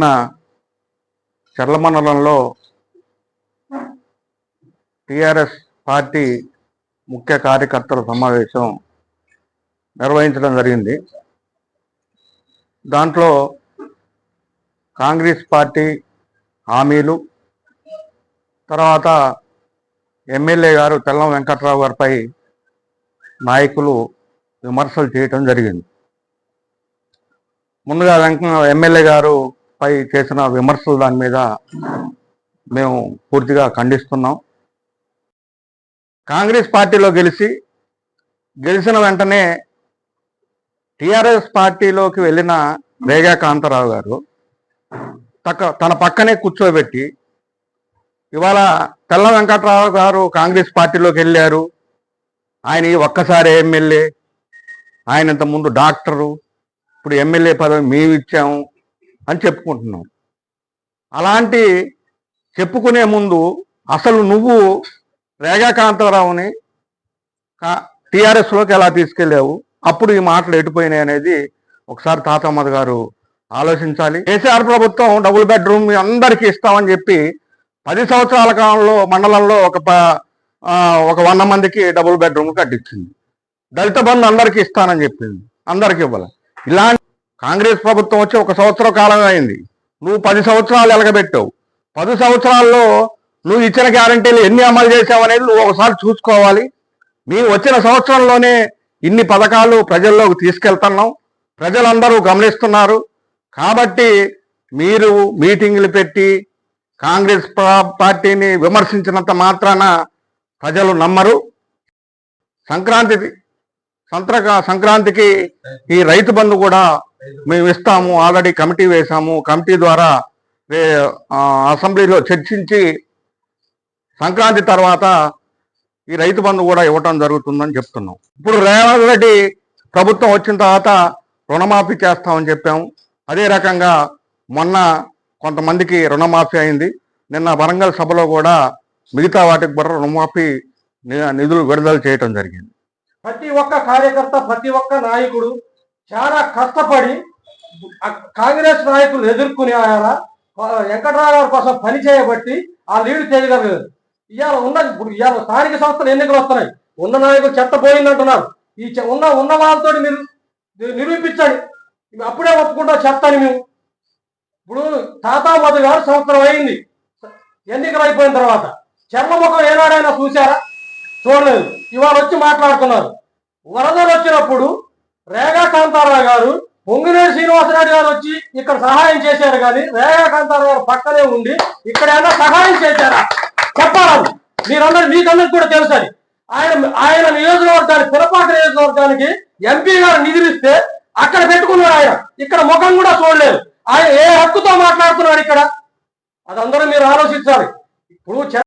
మన చర్ల మండలంలో TRS party ముఖ్య కార్యకర్తల సమావేశం నిర్వహించడం జరిగింది. దాంట్లో కాంగ్రెస్ పార్టీ హామీలు తర్వాత ఎమ్మెల్యే గారు తెల్లం వెంకట్రావు గారిపై నాయకులు విమర్శలు చేయటం జరిగింది. ముందుగా వెంక ఎమ్మెల్యే గారు పై చేసిన విమర్శలు దాని మీద మేము పూర్తిగా ఖండిస్తున్నాం. కాంగ్రెస్ పార్టీలో గెలిచి గెలిచిన వెంటనే టిఆర్ఎస్ పార్టీలోకి వెళ్ళిన రేగా కాంతారావు గారు తక్క తన పక్కనే కూర్చోబెట్టి ఇవాళ తెల్ల వెంకట్రావు గారు కాంగ్రెస్ పార్టీలోకి వెళ్ళారు. ఆయన ఒక్కసారి ఎమ్మెల్యే ఆయన ఇంతకుముందు ముందు డాక్టరు ఇప్పుడు ఎమ్మెల్యే పదవి మేము ఇచ్చాము. అని చెప్పుకుంటున్నాం. అలాంటి చెప్పుకునే ముందు అసలు నువ్వు రేఖాకాంతారావుని టీఆర్ఎస్లోకి ఎలా తీసుకెళ్ళావు? అప్పుడు ఈ మాటలు ఎటుపోయినాయి అనేది ఒకసారి తాతమ్మద్ గారు ఆలోచించాలి. కేసీఆర్ ప్రభుత్వం డబుల్ బెడ్రూమ్ అందరికీ ఇస్తామని చెప్పి పది సంవత్సరాల కాలంలో మండలంలో ఒక ప- ఒక వంద మందికి డబుల్ బెడ్రూమ్ కట్టించింది. దళిత బంధు అందరికీ ఇస్తానని చెప్పింది. అందరికీ ఇవ్వాలి. ఇలాంటి కాంగ్రెస్ ప్రభుత్వం వచ్చి ఒక సంవత్సరం కాలం అయింది. నువ్వు పది సంవత్సరాలు ఎలగబెట్టావు. పది సంవత్సరాల్లో నువ్వు ఇచ్చిన గ్యారంటీలు ఎన్ని అమలు చేసావు అనేది నువ్వు ఒకసారి చూసుకోవాలి. మేము వచ్చిన సంవత్సరంలోనే ఇన్ని పథకాలు ప్రజల్లోకి తీసుకెళ్తున్నాం. ప్రజలందరూ గమనిస్తున్నారు. కాబట్టి మీరు మీటింగులు పెట్టి కాంగ్రెస్ పార్టీని విమర్శించినంత మాత్రాన ప్రజలు నమ్మరు. సంక్రాంతి సంత్రక సంక్రాంతికి ఈ రైతు బంధు కూడా మేము ఇస్తాము ఆల్రెడీ కమిటీ వేశాము. కమిటీ ద్వారా అసెంబ్లీలో చర్చించి సంక్రాంతి తర్వాత ఈ రైతు బంధు కూడా ఇవ్వటం జరుగుతుందని చెప్తున్నాం. ఇప్పుడు రేవంత్ రెడ్డి ప్రభుత్వం వచ్చిన తర్వాత రుణమాఫీ చేస్తామని చెప్పాము అదే రకంగా మొన్న కొంతమందికి రుణమాఫీ అయింది. నిన్న వరంగల్ సభలో కూడా మిగతా వాటికి కూడా రుణమాఫీ నిధులు విడుదల చేయటం జరిగింది. ప్రతి ఒక్క కార్యకర్త ప్రతి ఒక్క నాయకుడు చాలా కష్టపడి కాంగ్రెస్ నాయకులు ఎదుర్కొని ఆయన వెంకటరావు గారి కోసం పని చేయబట్టి ఆ లీడ్ చేయగలరు ఇవాళ ఉన్న ఇప్పుడు ఇవాళ స్థానిక సంస్థలు ఎన్నికలు వస్తున్నాయి. ఉన్న నాయకులు చెత్త పోయిందంటున్నారు. ఈ ఉన్న ఉన్న వాళ్ళతో మీరు నిరూపించండి. అప్పుడే ఒప్పుకుంటాం చెత్త అని మేము. ఇప్పుడు తాతా మధు గారు సంవత్సరం అయింది. ఎన్నికలు అయిపోయిన తర్వాత చర్మముఖం ఏనాడైనా చూసారా చూడలేదు. ఇవాళ వచ్చి మాట్లాడుతున్నారు. వరదలు వచ్చినప్పుడు కాంతారావు గారు పొంగినేని శ్రీనివాసరావు గారు వచ్చి ఇక్కడ సహాయం చేశారు కానీ రేఖా కాంతారావు గారు పక్కనే ఉండి ఇక్కడ ఏమన్నా సహాయం చేశారా? చెప్పాలి? మీరందరూ మీకందరికి కూడా తెలుసని ఆయన ఆయన నియోజకవర్గానికి పిలపాక నియోజకవర్గానికి ఎంపీ గారు నిధులిస్తే అక్కడ పెట్టుకున్నాడు ఆయన. ఇక్కడ ముఖం కూడా చూడలేదు. ఆయన ఏ హక్కుతో మాట్లాడుతున్నాడు ఇక్కడ? అదందరూ మీరు ఆలోచించాలి. ఇప్పుడు